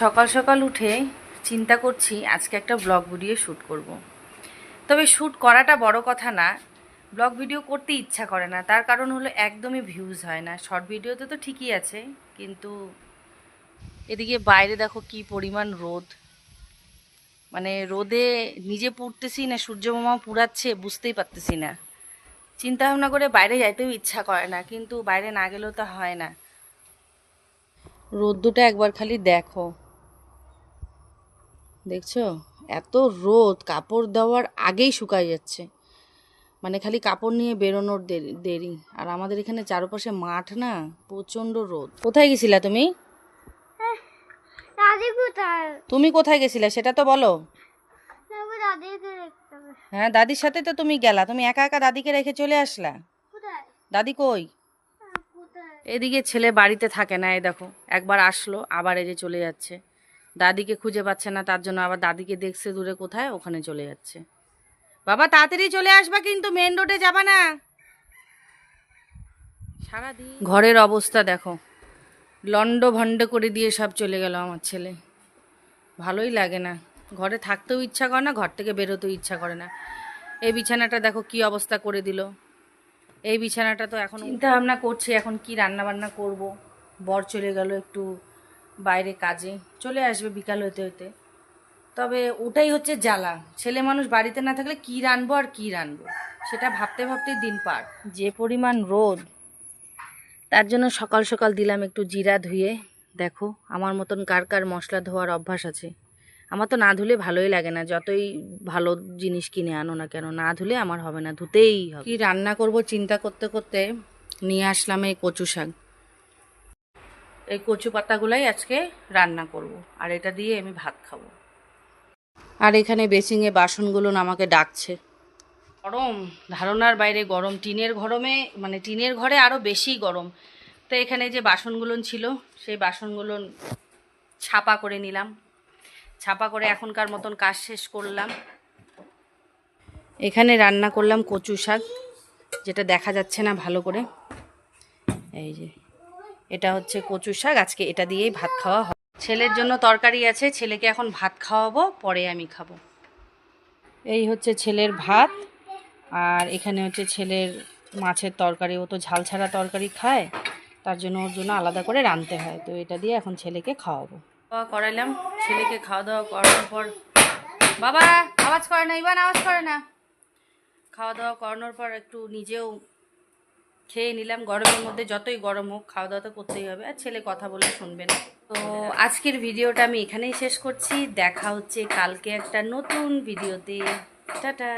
সকাল সকাল উঠে চিন্তা করছি আজকে একটা ব্লগ ভিডিও শ্যুট করব। তবে শ্যুট করাটা বড় কথা না, ব্লগ ভিডিও করতে ইচ্ছা করে না। তার কারণ হলো একদমই ভিউজ হয় না। শর্ট ভিডিওতে তো ঠিকই আছে, কিন্তু এদিকে বাইরে দেখো কি পরিমাণ রোদ। মানে রোদে নিজে পুড়তেছি না, সূর্য মামা পুড়াচ্ছে, বুঝতেই পারতেছি না। চিন্তা ভাবনা করে বাইরে যাইতেও ইচ্ছা করে না, কিন্তু বাইরে না গেলেও তো হয় না। রোদ্দুটা একবার খালি দেখো। দেখছ? এত রোদ কাপড় দেওয়ার আগেই শুকায় যাচ্ছে। মানে খালি কাপড় নিয়ে বেরোনোর দেরি আর আমাদের এখানে চারপাশে মাঠ না প্রচণ্ড রোদ। কোথায় গেছিলা তুমি? তুমি কোথায় গেছিলে সেটা তো বলো। হ্যাঁ দাদির সাথে তো তুমি গেলা। তুমি একা একা দাদিকে রেখে চলে আসলা? দাদি কই? এদিকে ছেলে বাড়িতে থাকে না এ দেখো। একবার আসলো আবার এই যে চলে যাচ্ছে। দাদিকে খুঁজে পাচ্ছে না, তার জন্য আবার দাদিকে দেখছে দূরে কোথায়, ওখানে চলে যাচ্ছে। বাবা, তাড়াতাড়ি চলে আসবা কিন্তু মেন রোডে যাবা না। ঘরের অবস্থা দেখো। লন্ড ভন্ড করে দিয়ে সব চলে গেল আমার ছেলে। ভালোই লাগে না। ঘরে থাকতেও ইচ্ছা করে না, ঘর থেকে বেরোতেও ইচ্ছা করে না। এই বিছানাটা দেখো কি অবস্থা করে দিল। এই বিছানাটা তো এখন চিন্তা ভাবনা করছি, এখন কি রান্না বান্না করব? বর চলে গেল একটু বাইরে কাজে চলে আসবে বিকাল হতে হতে তবে ওটাই হচ্ছে জ্বালা। ছেলে মানুষ বাড়িতে না থাকলে কি রানবো আর কি রানবো? সেটা ভাবতে ভাবতেই দিন পার। যে পরিমাণ রোদ, তার জন্য সকাল সকাল দিলাম একটু জিরা ধুয়ে। দেখো, আমার মতন কার কার মশলা ধোয়ার অভ্যাস আছে। আমার তো না ধুলে ভালোই লাগে না। যতই ভালো জিনিস কিনে আনো না কেন, না ধুলে আমার হবে না, ধুতেই হবে। কি রান্না করব চিন্তা করতে করতে নিয়ে আসলাম এই কচু শাক। এই কচু পাতাগুলাই আজকে রান্না করব আর এটা দিয়ে আমি ভাত খাব। আর এখানে বেসিংয়ে বাসনগুলো আমাকে ডাকছে। গরম ধারণার বাইরে গরম টিনের গরমে মানে টিনের ঘরে আরও বেশি গরম। তো এখানে যে বাসনগুলো ছিল সেই বাসনগুলো ছাপা করে নিলাম। ছাপা করে এখনকার মতন কাজ শেষ করলাম। এখানে রান্না করলাম কচু শাক যেটা দেখা যাচ্ছে না ভালো করে। এই যে। এটা হচ্ছে কচু শাক, আজকে এটা দিয়েই ভাত খাওয়া হবে। ছেলের জন্য তরকারি আছে, ছেলেকে এখন ভাত খাওয়াবো, পরে আমি খাব। এই হচ্ছে ছেলের ভাত, আর এখানে হচ্ছে ছেলের মাছের তরকারি, ও তো ঝাল ছাড়া তরকারি খায়, তার জন্য ওর জন্য আলাদা করে রাঁধতে হয়। তো এটা দিয়ে এখন ছেলেকে খাওয়াবো। খাওয়া করাইলাম, ছেলেকে খাওয়া দাওয়া করানোর পর বাবা, আওয়াজ করে না ইবান আওয়াজ করে না। খাওয়া দাওয়া করানোর পর একটু নিজেও খেয়ে নিলাম, গরমের মধ্যে যতই গরম হোক খাওয়া দাওয়া তো করতেই হবে। আর ছেলে কথা বলে শুনবে না। তো আজকের ভিডিওটা আমি এখানেই শেষ করছি। দেখা হচ্ছে কালকে একটা নতুন ভিডিওতে। টাটা!